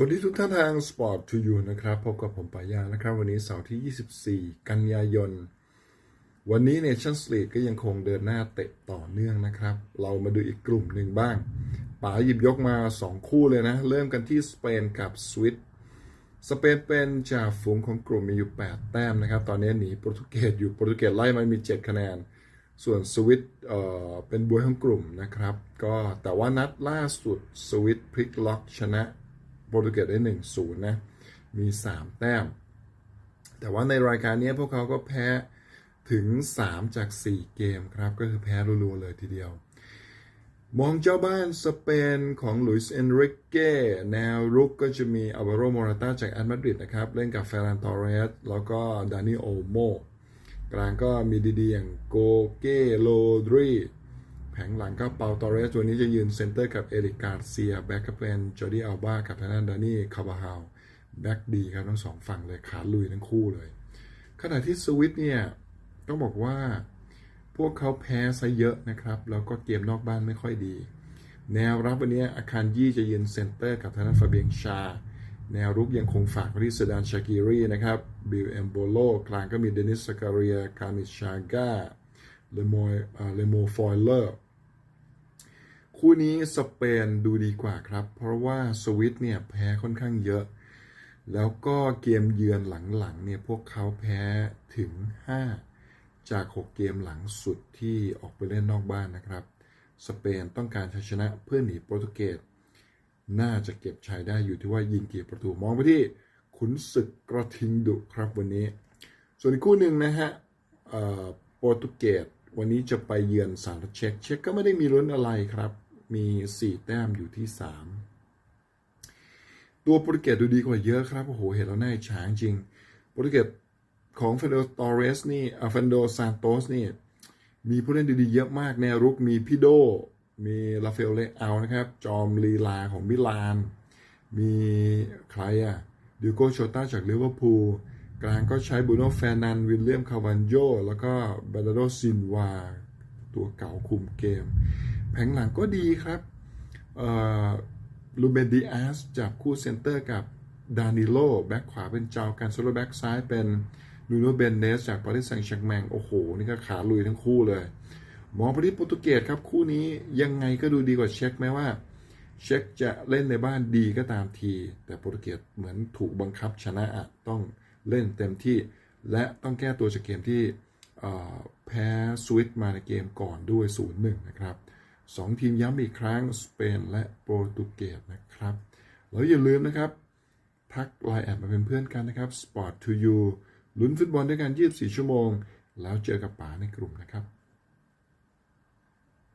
สวัสดีทุกท่านทาง Sport to You นะครับ พบกับผมปายานะครับ วันนี้เสาร์ที่ 24 กันยายน วันนี้ Nations League ก็ยังคงเดินหน้าเตะต่อเนื่องนะครับ เรามาดูอีกกลุ่มหนึ่งบ้างป๋าหยิบยกมา 2 คู่เลยนะ เริ่มกันที่สเปนกับสวิตสเปนเป็นจ่าฝูงของกลุ่มมีอยู่ 8 แต้มนะครับ ตอนนี้หนีโปรตุเกสอยู่โปรตุเกสไล่มามี 7 คะแนน ส่วนสวิตเอ่อเป็นบวยของกลุ่มนะครับ ก็แต่ว่านัดล่าสุดสวิตพลิกล็อกชนะ โปรตุเกสได้1-0นะ มี 3 แต้ม แต่ว่าในรายการนี้พวกเขาก็แพ้ถึง 3 จาก 4 เกมครับ ก็คือแพ้รัวๆเลยทีเดียว มองเจ้าบ้านสเปนของลุยส์เอนริกเก้แนวรุกก็จะมีอัลวาโรโมราตาจากแอตมาดริดนะครับ เล่นกับเฟรนตอเรส แล้วก็ดานิโอโมกลางก็มีดีๆอย่างโกเกโลดรี ผงหลังก็เปาตอเรสตัวนี้จะยืนเซนเตอร์กับเอริกาเซียแบ็กก็เป็นจอร์ดี้อัลบากับทางด้านดานี่คาบาฮาวแบ็กดีครับทั้งสองฝั่งเลยขาลุยทั้งคู่เลย ขณะที่สวิตเนี่ยต้องบอกว่าพวกเขาแพ้ซะเยอะนะครับ แล้วก็เกมนอกบ้านไม่ค่อยดี แนวรับวันนี้อาคารยี่จะยืนเซนเตอร์กับทางด้านฟาเบียงชา แนวรุกยังคงฝากไว้ที่เซดานชากิรีนะครับบิลเอมโบโลกลางก็มีเดนิสสการียคามิชาก้าเลโมเลโมฟอยเลอร์ คู่นี้สเปนดูดีกว่าครับ เพราะว่าสวิตเนี่ยแพ้ค่อนข้างเยอะ แล้วก็เกมเยือนหลังๆเนี่ยพวกเขาแพ้ถึง 5 จาก 6 เกมหลังสุดที่ออกไปเล่นนอกบ้านนะครับ สเปนต้องการชัยชนะเพื่อหนีโปรตุเกสน่าจะเก็บชัยได้อยู่ที่ว่ายิงกี่ประตูมองไปที่ขุนศึกกระทิงดุครับวันนี้ ส่วนอีกคู่หนึ่งนะฮะโปรตุเกสวันนี้จะไปเยือนสารเช็กเช็กก็ไม่ได้มีลุ้นอะไรครับ มี 4 แต้มอยู่ที่ 3 ตัวโปรตุเกสดูดีกว่าเยอะครับ โอ้โห เห็นแล้วน่าอิจฉาจริง โปรตุเกสของเฟนโดตอเรสนี่เฟนโดซานโตสนี่ มีผู้เล่นดีๆ เยอะมากแนวรุกมีพีโด มีลาเฟลเลอานะครับ จอมลีลาของมิลาน มีใครอะดิโกโชต้าจากลิเวอร์พูลกลางก็ใช้บูโน่แฟรนันวิลเลียมคาวันโยแล้วก็บาดโดซินวา ตัวเก่าคุมเกม แผงหลังก็ดีครับลูเบนดิอาสจับคู่เซนเตอร์กับดานิโลแบ็คขวาเป็นเจ้ากันโซโลแบ็คซ้ายเป็นนูโนเบนเดสจากปารีสแซงต์แชร์กแมงโอ้โห นี่ก็ขาลุยทั้งคู่เลย มองไปที่โปรตุเกสครับ คู่นี้ยังไงก็ดูดีกว่าเช็คแม้ว่า เช็คจะเล่นในบ้านดีก็ตามที แต่โปรตุเกสเหมือนถูกบังคับชนะอะต้องเล่นเต็มที่ และต้องแก้ตัวจากเกมที่แพ้สวิตมาในเกมก่อนด้วย 0-1 นะครับ สองทีมย้ำอีกครั้ง สเปนและโปรตุเกสนะครับ แล้วอย่าลืมนะครับ ทักไลน์แอดมาเป็นเพื่อนกันนะครับ Sport to you ลุ้นฟุตบอลด้วยกัน 24 ชั่วโมง แล้วเจอกับป๋าในกลุ่มนะครับ